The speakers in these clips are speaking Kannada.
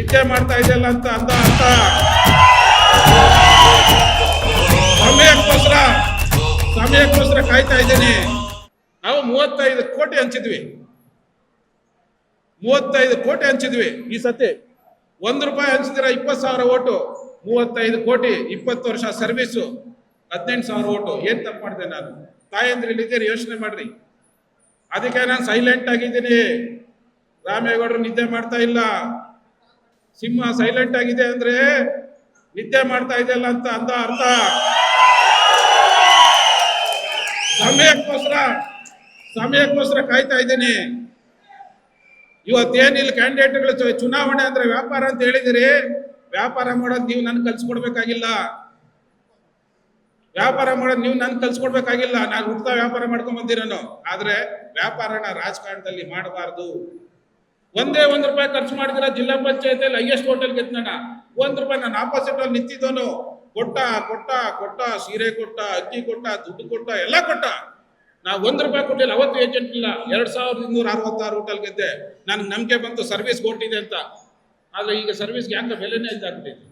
ನಿದ್ದೆ ಮಾಡ್ತಾ ಇದೆಯಲ್ಲ ಅಂತ ಅಂದ ಅಂತ. ಸಮಯಕ್ಕೋಸ್ಕರ ಸಮಯಕ್ಕೋಸ್ಕರ ಕಾಯ್ತಾ ಇದ್ದೀನಿ. ನಾವು ಮೂವತ್ತೈದು ಕೋಟಿ ಹಂಚಿದ್ವಿ. ಮೂವತ್ತೈದು ಕೋಟಿ ಹಂಚಿದ್ವಿ. ಈ ಸತಿ ಒಂದು ರೂಪಾಯಿ ಹಂಚಿದಿರ ಇಪ್ಪತ್ತು ಸಾವಿರ ಓಟು. ಮೂವತ್ತೈದು ಕೋಟಿ, ಇಪ್ಪತ್ತು ವರ್ಷ ಸರ್ವಿಸು, ಹದಿನೆಂಟು ಸಾವಿರ ಓಟು. ಏನು ತಪ್ಪು ಮಾಡಿದೆ ನಾನು? ತಾಯಂದ್ರಲ್ಲಿ ಇದ್ದೀರಿ, ಯೋಚನೆ ಮಾಡ್ರಿ. ಅದಕ್ಕೆ ನಾನು ಸೈಲೆಂಟ್ ಆಗಿದ್ದೀನಿ. ರಾಮೇಗೌಡರು ನಿದ್ದೆ ಮಾಡ್ತಾ ಇಲ್ಲ. ಸಿಂಹ ಸೈಲೆಂಟ್ ಆಗಿದೆ ಅಂದ್ರೆ ನಿದ್ದೆ ಮಾಡ್ತಾ ಇದೆಯಲ್ಲ ಅಂತ ಅಂದ ಅರ್ಥ. ಸಮಯಕ್ಕೋಸ್ಕರ ಸಮಯಕ್ಕೋಸ್ಕರ ಕಾಯ್ತಾ ಇದ್ದೀನಿ. ಇವತ್ತೇನಿಲ್ಲ ಕ್ಯಾಂಡಿಡೇಟ್ಗಳು ಚುನಾವಣೆ ಅಂದ್ರೆ ವ್ಯಾಪಾರ ಅಂತ ಹೇಳಿದಿರಿ, ವ್ಯಾಪಾರ ಮಾಡೋದು ನೀವು ನನ್ಗೆ ಕಲ್ಸ್ಕೊಡ್ಬೇಕಾಗಿಲ್ಲ ವ್ಯಾಪಾರ ಮಾಡೋದು ನೀವು ನನ್ಗೆ ಕಲ್ಸ್ಕೊಡ್ಬೇಕಾಗಿಲ್ಲ ನಾನು ಹುಡ್ತಾ ವ್ಯಾಪಾರ ಮಾಡ್ಕೊಂಡ್ ಬಂದಿರೋನು. ಆದ್ರೆ ವ್ಯಾಪಾರನ ರಾಜಕಾರಣದಲ್ಲಿ ಮಾಡಬಾರ್ದು. ಒಂದೇ ಒಂದ್ ರೂಪಾಯಿ ಖರ್ಚು ಮಾಡಿದ್ರೆ ಜಿಲ್ಲಾ ಪಂಚಾಯತಿಯಲ್ಲಿ ಹೈಯೆಸ್ಟ್ ಹೋಟೆಲ್ ಗೆದ್ದಣ ಒಂದ್ ರೂಪಾಯಿ ನಾನು ಆಪೋಸಿಟ್ ಅಲ್ಲಿ ನಿಂತಿದ್ದವನು. ಕೊಟ್ಟ ಕೊಟ್ಟ ಕೊಟ್ಟ, ಸೀರೆ ಕೊಟ್ಟ, ಅಕ್ಕಿ ಕೊಟ್ಟ, ದುಡ್ಡು ಕೊಟ್ಟ, ಎಲ್ಲ ಕೊಟ್ಟ. ನಾ ಒಂದ್ ರೂಪಾಯಿ ಕೊಟ್ಟಿಲ್ಲ, ಅವತ್ತು ಏಜೆಂಟ್ ಇಲ್ಲ. ಎರಡ್ ಸಾವಿರದ ಇನ್ನೂರ ಅರವತ್ತಾರು ಹೋಟೆಲ್ ಗೆದ್ದೆ. ನನ್ಗೆ ನಂಬಿಕೆ ಬಂತು ಸರ್ವಿಸ್ ಕೊಟ್ಟಿದೆ ಅಂತ. ಆದ್ರೆ ಈಗ ಸರ್ವಿಸ್ಗೆ ಯಾಕೆ ಬೆಲೆನೇ ಇದಾಗ್ಬಿಟ್ಟಿದೆ?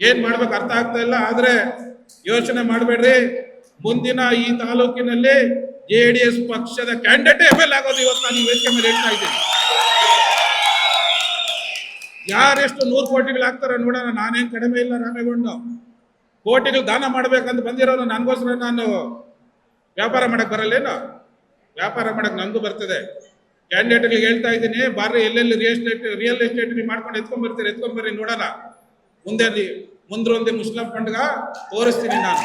ಏನ್ ಮಾಡ್ಬೇಕು ಅರ್ಥ ಆಗ್ತಾ ಇಲ್ಲ, ಆದ್ರೆ ಯೋಚನೆ ಮಾಡಬೇಡ್ರಿ. ಮುಂದಿನ ಈ ತಾಲೂಕಿನಲ್ಲಿ ಜೆ ಡಿ ಎಸ್ ಪಕ್ಷದ ಕ್ಯಾಂಡಿಡೇಟ್ ಎಂ ಎಲ್ ಆಗೋದು ಇವತ್ತು ನಾನು ವೇದಿಕೆ ಮೇಲೆ ಹೇಳ್ತಾ ಇದ್ದೀನಿ. ಯಾರೆಷ್ಟು ನೂರು ಕೋಟಿಗಳು ಹಾಕ್ತಾರೆ ನೋಡೋಣ ನಾನೇನು ಕಡಿಮೆ ಇಲ್ಲ ರಾಮೇಗೌಡ ಕೋಟಿಗಳು ದಾನ ಮಾಡ್ಬೇಕಂತ ಬಂದಿರೋನು ನನಗೋಸ್ಕರ ನಾನು ವ್ಯಾಪಾರ ಮಾಡಕ್ ಬರಲ್ಲೇನು? ವ್ಯಾಪಾರ ಮಾಡಕ್ ನಂಗೂ ಬರ್ತದೆ. ಕ್ಯಾಂಡಿಡೇಟ್ಗಳಿಗೆ ಹೇಳ್ತಾ ಇದ್ದೀನಿ ಬಾರಿ ಎಲ್ಲೆಲ್ಲಿ ರಿಯಲ್ ಎಸ್ಟೇಟ್ ರಿಯಲ್ ಎಸ್ಟೇಟ್ ನೀವು ಮಾಡ್ಕೊಂಡು ಎತ್ಕೊಂಡ್ ಬರ್ತೀರಿ ಎತ್ಕೊಂಡ್ ಬರ್ರಿ ನೋಡೋಣ. ಮುಂದೆ ಮುಂದ್ರೊಂದೇ ಮುಸ್ಲಿಂ ಪಂಡ್ಗ ತೋರಿಸ್ತೀನಿ ನಾನು.